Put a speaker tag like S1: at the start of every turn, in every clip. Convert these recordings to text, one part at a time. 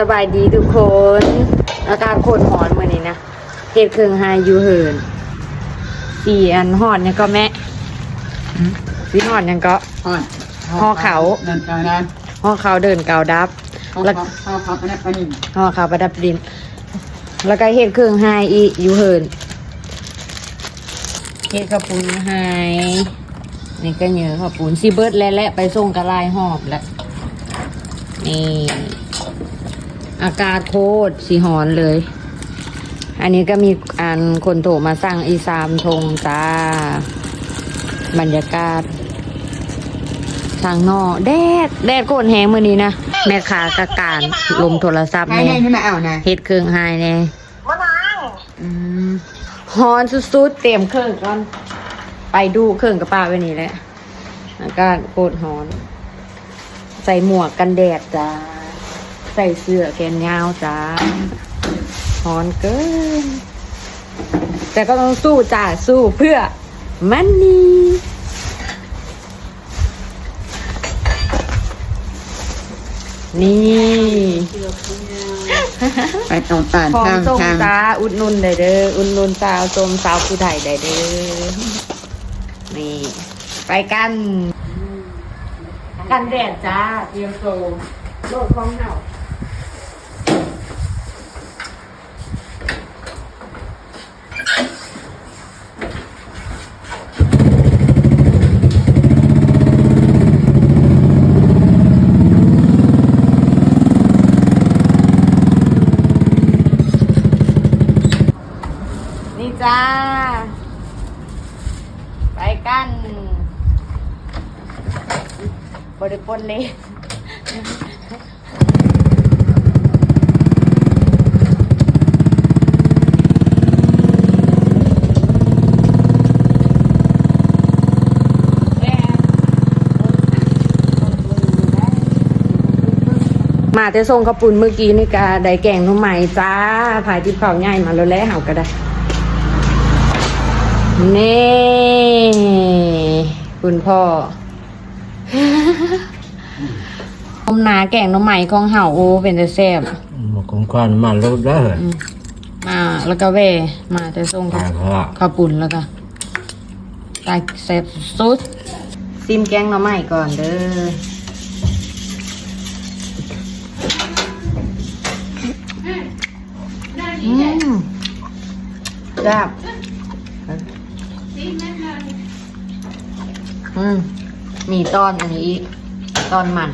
S1: สบายดีทุกคน อากาศโคตรหอนมื่อนี้นะเฮ็ดเครื่องไฮยูเหินสีอันหอนเนี่ยงก็แม่สีหอนยังก็
S2: ห่อน
S1: ห่อเขา
S2: นั่นเท่านั้น
S1: ห่อเขาวเดินเกาดับ
S2: ห่อ
S1: แล้ว
S2: เขาห่อเขาอันนั้นอันนี้
S1: ห่อเขาวประดับดิน แล้วก็เฮ็ดเครื่องไฮอียูเหินเฮ็ดข้าวปุ้นไฮนี่ก็เหนือข้าวปุ้นซีเบิร์ดและและไปส่งกระลายหอบแล้วนี่ อากาศโคตรสีหอนเลย อันนี้ก็มีอันคนโถมาสั่งอีสามทงจ้า บรรยากาศทางนอกแดดแดดโกนแหงมือนี้นะแม่ค้ากะการลมโทรศัพท์
S2: ให้
S1: แน่
S2: ให้ขึ้นมาเอานะ
S1: เฮ็ดเครื่องไฮแน่
S2: อืม
S1: ฮอนสุดๆเตรียมเครื่องก่อนไปดูเครื่องกระป้าไว้นี่แหละอากาศโคตรฮอน ใส่หมวกกันแดดจ้าใส่เสื้อแขนยาวจ้าฮอนเกิน แต่ก็ต้องสู้จ้าสู้เพื่อมันนี่นี่
S2: ไปตรงตาน
S1: พร้อม
S2: ข้าง
S1: ส่ง
S2: ทาง
S1: จ้าอุดหนุนได้เด้ออุดหนุนสาวชมสาวผู้ไทยได้เด้อนี่ไปกัน กันแดดจ้าเตรียมโซมโลดของเห่านี่จ้า ไปกัน บริปนเลยมาแต่ส่งกระปุ่นเมื่อกี้นี่กาได้แกงหน้ำใหม่จ้าผายที่เผาใหญ่มาแล้วแล้วเห่าก็ได้ นี่ คุณพ่อ ต้มนาแกงหน้ำใหม่ของเห่าโอเป็นแต่แซ่บ
S3: một con quan mà lâu đó rồi
S1: มาแล้วก็เวมาแต่ส่งข้าว
S3: à họ
S1: ข้าวปุ่นแล้วก็ตายแซ่บสุดซิมแกงหน้ำใหม่ก่อนเด้ออืมแซ่บอืมมีตอนอันนี้อีก ตอนมัน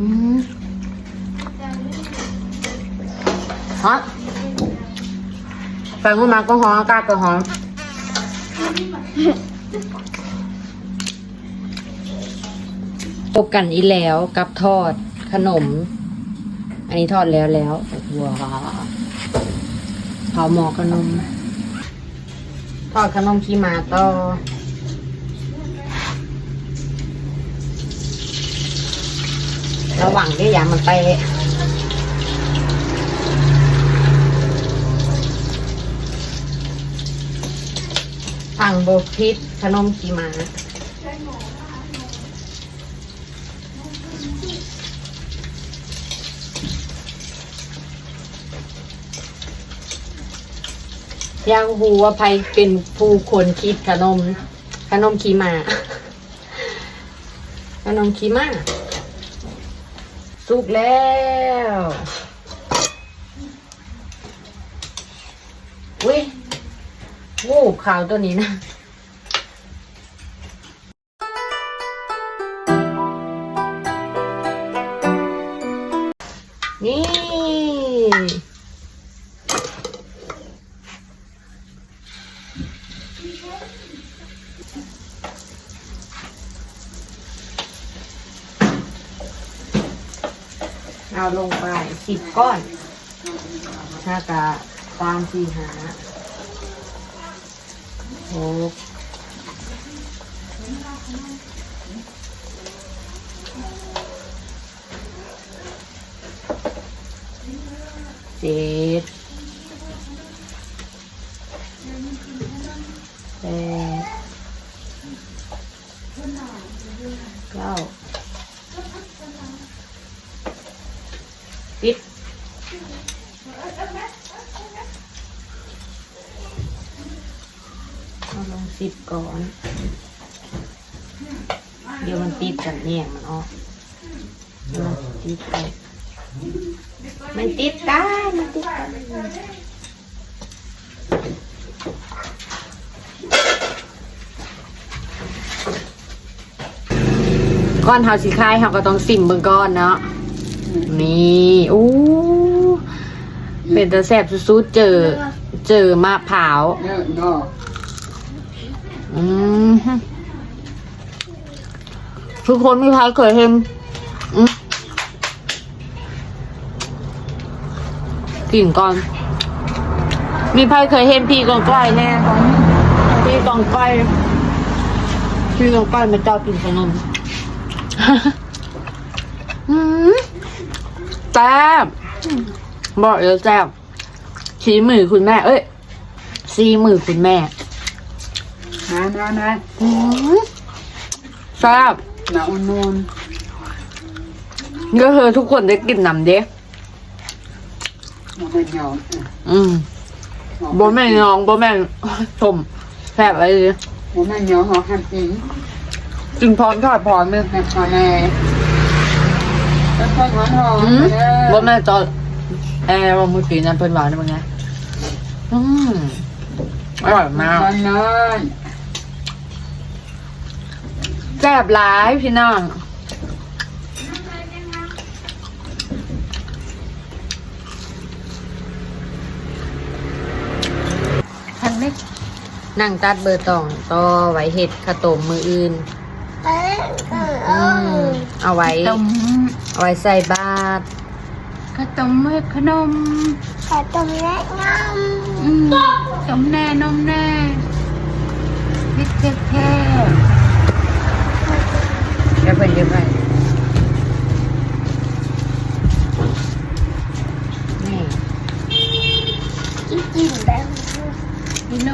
S1: อืมฮะแฟนกูมาก็หอมอากาก็หอมพบกันอีกแล้วกับทอดขนม อันนี้ทอดแล้วแล้วว้าวเผาหมอขนม ทอดขนมขี้มาต่อ ระว่างที่ยามันไปสั่งโบพิษขนมกีมาอยากหูว่าใครเป็นผู้คนคิดขนม ขนมขีมาขนมขีมา สุกแล้วอุ้ยวูบขาวตัวนี้นะนี่ เอาลงไปสิบก้อนถ้ากะตามสี่หาหกเจ็ดแปดเก้าิดเอาลงสิบก่อน เดี๋ยวมันติดกันเนี่ยมันออกมันติดกันมันติดกันมันติดกันก้อนเฮาสิคลายเฮาก็ต้องสิมเบิ่งก้อนเนาะ นี่อู้เป็นตะแสบสุดๆเจอ เจอมะพร้าว
S2: เนื้อเนาะ
S1: อืมทุกคนไม่ใครเคยเห็นกลิ่นก่อน มีใครเคยเห็นพี่กองก้อยแน่พี่กองก้อยพี่กองก้อยมาเจ้ากินขนมอืม แซ่บบอกเลยแซ่บชี้มือคุณแม่ เอ้ยซีมือคุณแม่
S2: นะนะนะ
S1: อืมแซ่บ
S2: หนาอุ่นนวล
S1: ก็คือทุกคนได้กินน้ำเด้
S2: หนาเป็นหยอง
S1: อืมบ่แม่นน้องบ่แม่นชมแซ่บอะไรเลย
S2: หัวแม่หยองหอหันปี
S1: กินพร้อมทอดพร้อมเลย
S2: แม่พอแน่ แล้วพอหวานหอม
S1: อืมบ่แม่จอดแอร์ว่ามือกี้นั้นเพิ่นหวานได้มั้งไงอืมอร่อยมาก
S2: นอนนอน
S1: แซ่บหลายพี่น้องทันไหมนั่งตัดเบอร์ตองต่อไว้เห็ดข้าวต้มมืออื่น อืมเอาไว้
S2: ต้ม
S1: เอาไว้ใส่บาตร
S2: ข้าวต้มเมื่อขนม
S4: ขอตรงแนะน
S2: อืมต้มแน่นมแน่พริกแท้
S1: เดี๋ยวไปเดี๋ยวไปนี่ำ
S4: ที่กินแบบ
S2: ๆพี่โน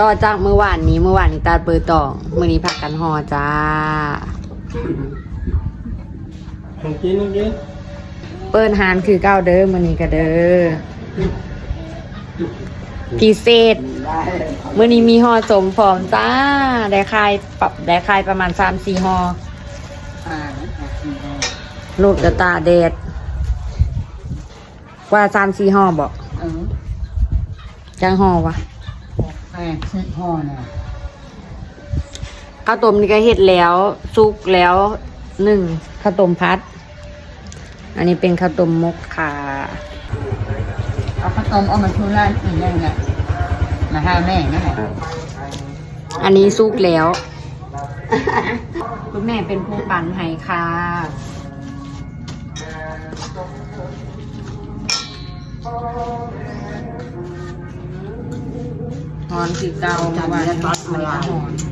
S1: ต่อจากเมื่อวานนี้เมื่อวานนี้ตาเปิดตองมื่อนี้ผักกันหอจ้า
S3: ของกินของกิน
S1: เปิดหานคือเก้าเด้อมื่อนี้ก็เด้อพิเศษมื่อนี้มีห่อสมฟอมจ้า ได้คายปรับได้คายประมาณสามสี่ห่อ
S2: อ่า
S1: ลูกจะตาแดดกว่าสามสี่ห่อบอก
S2: เออ
S1: จังห่อวะ
S2: แม่ชิดห่อน่ะ
S1: ข้าวต้มนี่ก็เฮ็ดแล้วซุกแล้วหนึ่งข้าวต้มพัด อันนี้เป็นข้าวต้มมกค่ะ
S2: เอาข้าวต้มเอามาชูร้านอีกอย่างน่ะมาหาแม่นั่นแหละ
S1: อันนี้ซุกแล้วคุณแม่เป็นผู้ปั่นให้ค่ะ หอนคือเก่ามื่อวานนี้หอน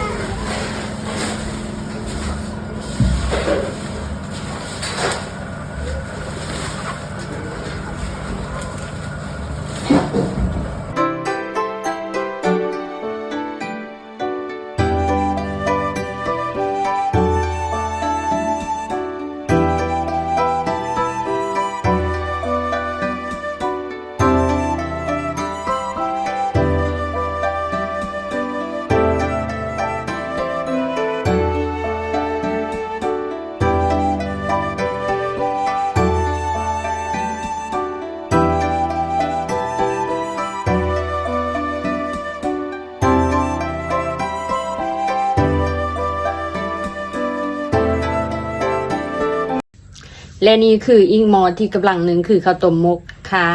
S1: และนี่คืออิงมอที่กำลังหนึ่งคือข้าวต้มมกค่ะ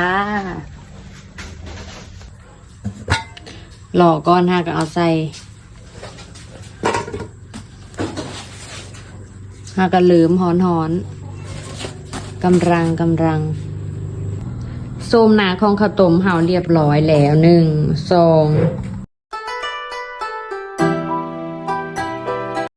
S1: หล่อก้อนห้าก็เอาใส่ห้าก็ลืมหอนหอนกำลังกำลังโซมหนาของข้าวต้มเฮาเรียบร้อยแล้วหนึ่งสอง